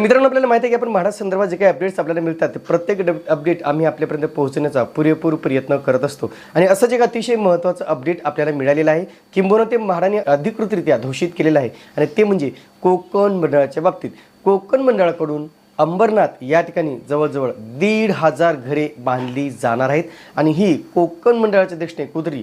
तर मित्रांनो आपल्याला माहिती आहे की आपण म्हाडा संदर्भात जे काही अपडेट्स आपल्याला मिळतात ते प्रत्येक अपडेट आम्ही आपल्यापर्यंत पोहोचण्याचा पुरेपूर प्रयत्न करत असतो. आणि असं एक अतिशय महत्त्वाचं अपडेट आपल्याला मिळालेलं आहे किंबहुना ते म्हाडाने अधिकृतरित्या घोषित केलेलं आहे. आणि ते म्हणजे कोकण मंडळाच्या बाबतीत. कोकण मंडळाकडून अंबरनाथ या ठिकाणी जवळजवळ दीड हजार घरे बांधली जाणार आहेत. आणि ही कोकण मंडळाच्या दृष्टीने कुदरी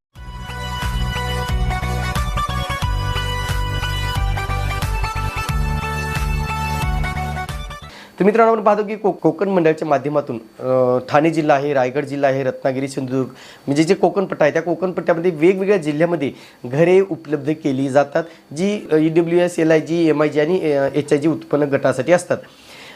तर मित्रांनो आपण पाहतो की को कोकण मंडळाच्या माध्यमातून ठाणे जिल्हा आहे रायगड जिल्हा आहे रत्नागिरी सिंधुदुर्ग म्हणजे जे कोकणपट्टा आहे त्या कोकणपट्ट्यामध्ये वेगवेगळ्या जिल्ह्यामध्ये घरे उपलब्ध केली जातात जी E W S L I G M I G आणि एच आय जी उत्पन्न गटासाठी असतात.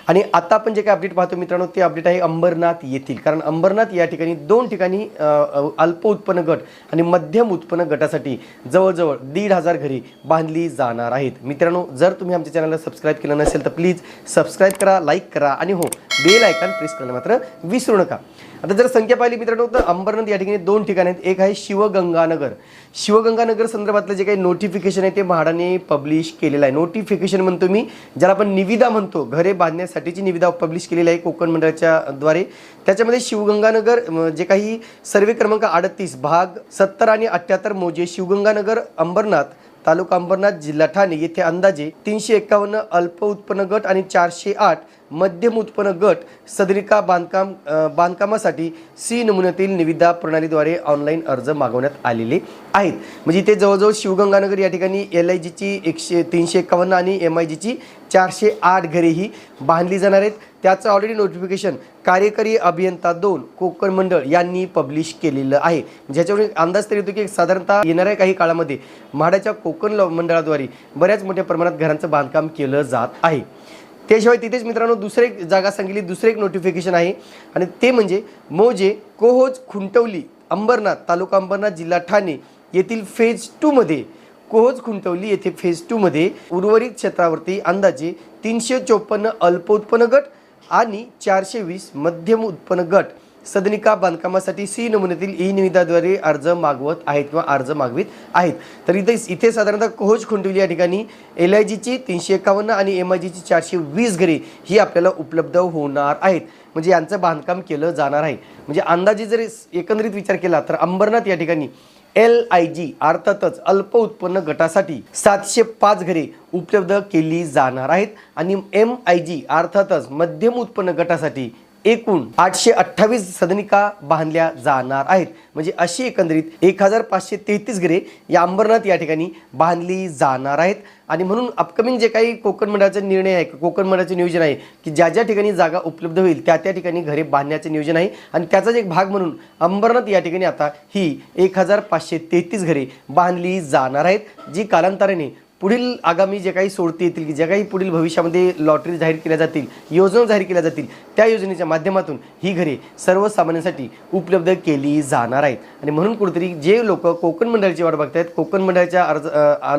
आणि आता आपण जे काही अपडेट पाहतो मित्रांनो ते अपडेट आहे अंबरनाथ येथील. कारण अंबरनाथ या ठिकाणी दोन ठिकाणी अल्प उत्पन्न गट आणि मध्यम उत्पन्न गटासाठी जवळजवळ दीड हजार घरी बांधली जाणार आहेत. मित्रांनो जर तुम्ही आमच्या चॅनलला सबस्क्राईब केलं नसेल तर प्लीज सबस्क्राईब करा लाईक करा आणि हो बेल आयकॉन प्रेस करायला मात्र विसरू नका. आता जर संख्या पाहिली मित्रांनो तर अंबरनाथ या ठिकाणी दोन ठिकाणी आहेत. एक आहे शिवगंगानगर. शिवगंगानगर संदर्भातलं जे काही नोटिफिकेशन आहे ते म्हाडाने पब्लिश केलेलं आहे. नोटिफिकेशन म्हणतो मी ज्याला आपण निविदा म्हणतो. घरे बांधण्यासाठीची निविदा पब्लिश केलेली आहे कोकण मंडळाच्या द्वारे. त्याच्यामध्ये शिवगंगानगर जे काही सर्वे क्रमांक अडतीस भाग सत्तर आणि अठ्ठ्याहत्तर मोजे शिवगंगानगर अंबरनाथ तालुका अंबरनाथ जिल्हा ठाणे येथे अंदाजे तीनशे एकावन्न अल्प उत्पन्न गट आणि चारशे आठ मध्यम उत्पन्न गट सदरिका बांधकाम बांधकामासाठी सी नमुन्यातील निविदा प्रणालीद्वारे ऑनलाईन अर्ज मागवण्यात आलेले आहेत. म्हणजे इथे जवळजवळ शिवगंगानगर या ठिकाणी एल आय जीची एकशे तीनशे एकावन्न आणि एम आय जीची चारशे आठ घरे ही बांधली जाणार आहेत. त्याचं ऑलरेडी नोटिफिकेशन कार्यकारी अभियंता दोन कोकण मंडळ यांनी पब्लिश केलेलं आहे. ज्याच्यावरून अंदाज तरी येतो की साधारणतः येणाऱ्या काही काळामध्ये म्हाडाच्या कोकण मंडळाद्वारे बऱ्याच मोठ्या प्रमाणात घरांचं बांधकाम केलं जात आहे. त्याशिवाय तिथेच मित्रांनो दुसरे एक जागा सांगितली दुसरे एक नोटिफिकेशन आहे. आणि ते म्हणजे मोजे कोहोज खुंटवली अंबरनाथ तालुका अंबरनाथ जिल्हा ठाणे येथील फेज टूमध्ये कोहोज खुंटवली येथे फेज टूमध्ये उर्वरित क्षेत्रावरती अंदाजे तीनशे चोपन्न अल्प उत्पन्न गट आणि चारशे वीस मध्यम उत्पन्न गट. सदनिका बांधकामासाठी सी नमुन्यातील ई निविदाद्वारे अर्ज मागवत आहेत किंवा अर्ज मागवित आहेत. तर इथे इथे साधारणतः कोहोज खुंटवली या ठिकाणी एल आय जीची तीनशे एकावन्न आणि एम आय जीची चारशे वीस घरे ही आपल्याला उपलब्ध होणार आहेत. म्हणजे यांचं बांधकाम केलं जाणार आहे. म्हणजे अंदाजे जर एकंदरीत विचार केला तर अंबरनाथ या ठिकाणी एल आय जी अर्थातच अल्प उत्पन्न गटासाठी सातशे पाच घरे उपलब्ध केली जाणार आहेत. आणि एम आय जी अर्थातच मध्यम उत्पन्न गटासाठी एकूण आठशे अठ्ठावीस सदनिका बांधल्या जाणार आहेत. म्हणजे अशी एकंदरीत एक हजार पाचशे तेहतीस घरे या अंबरनाथ या ठिकाणी बांधली जाणार आहेत. आणि म्हणून अपकमिंग जे काही कोकण मंडळाचा निर्णय आहे कोकण मंडळाचे नियोजन आहे की ज्या ज्या ठिकाणी जागा उपलब्ध होईल त्या त्या ठिकाणी घरे बांधण्याचे नियोजन आहे. आणि त्याचाच एक भाग म्हणून अंबरनाथ या ठिकाणी आता ही एक हजार पाचशे तेहतीस घरे बांधली जाणार आहेत जी कालांतराने पुढील आगामी जे काही सोडती येतील की ज्या काही पुढील भविष्यामध्ये लॉटरी जाहीर केल्या जातील योजना जाहीर केल्या जातील त्या योजनेच्या माध्यमातून ही घरे सर्वसामान्यांसाठी उपलब्ध केली जाणार आहेत. आणि म्हणून कुठेतरी जे लोक कोकण मंडळाची वाट बघतायत कोकण मंडळाच्या अर्ज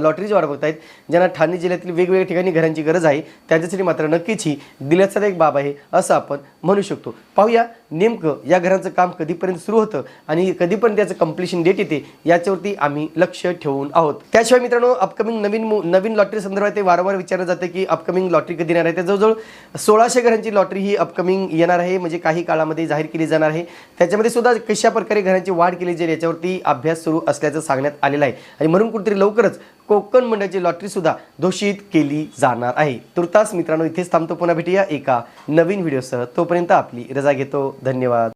लॉटरीची वाट बघतायत ज्यांना ठाणे जिल्ह्यातील वेगवेगळ्या ठिकाणी घरांची गरज आहे त्यांच्यासाठी मात्र नक्कीच ही दिल्याचा एक बाब आहे असं आपण म्हणू शकतो. पाहूया नेमकं या घरांचं काम कधीपर्यंत सुरू होतं आणि कधीपर्यंत त्याचं कम्प्लिशन डेट येते याच्यावरती आम्ही लक्ष ठेवून आहोत. त्याशिवाय मित्रांनो अपकमिंग नवीन नवीन लॉटरी संदर्भात ते वारंवार विचारलं जातं की अपकमिंग लॉटरी कधी येणार आहे. त्या जवळजवळ सोळाशे घरांची लॉटरी ही अपकमिंग येणार आहे म्हणजे काही काळामध्ये जाहीर केली जाणार आहे. त्याच्यामध्ये सुद्धा कशा प्रकारे घरांची वाढ केली जाईल याच्यावरती अभ्यास सुरू असल्याचं सांगण्यात आलेलं आहे. आणि म्हणून कुठेतरी लवकरच कोकण मंडळाची लॉटरी सुद्धा घोषित केली जाणार आहे. तुर्तास मित्रांनो इथेच थांबतो. पुन्हा भेटूया एका नवीन व्हिडिओसह तोपर्यंत आपली रजा घेतो. धन्यवाद.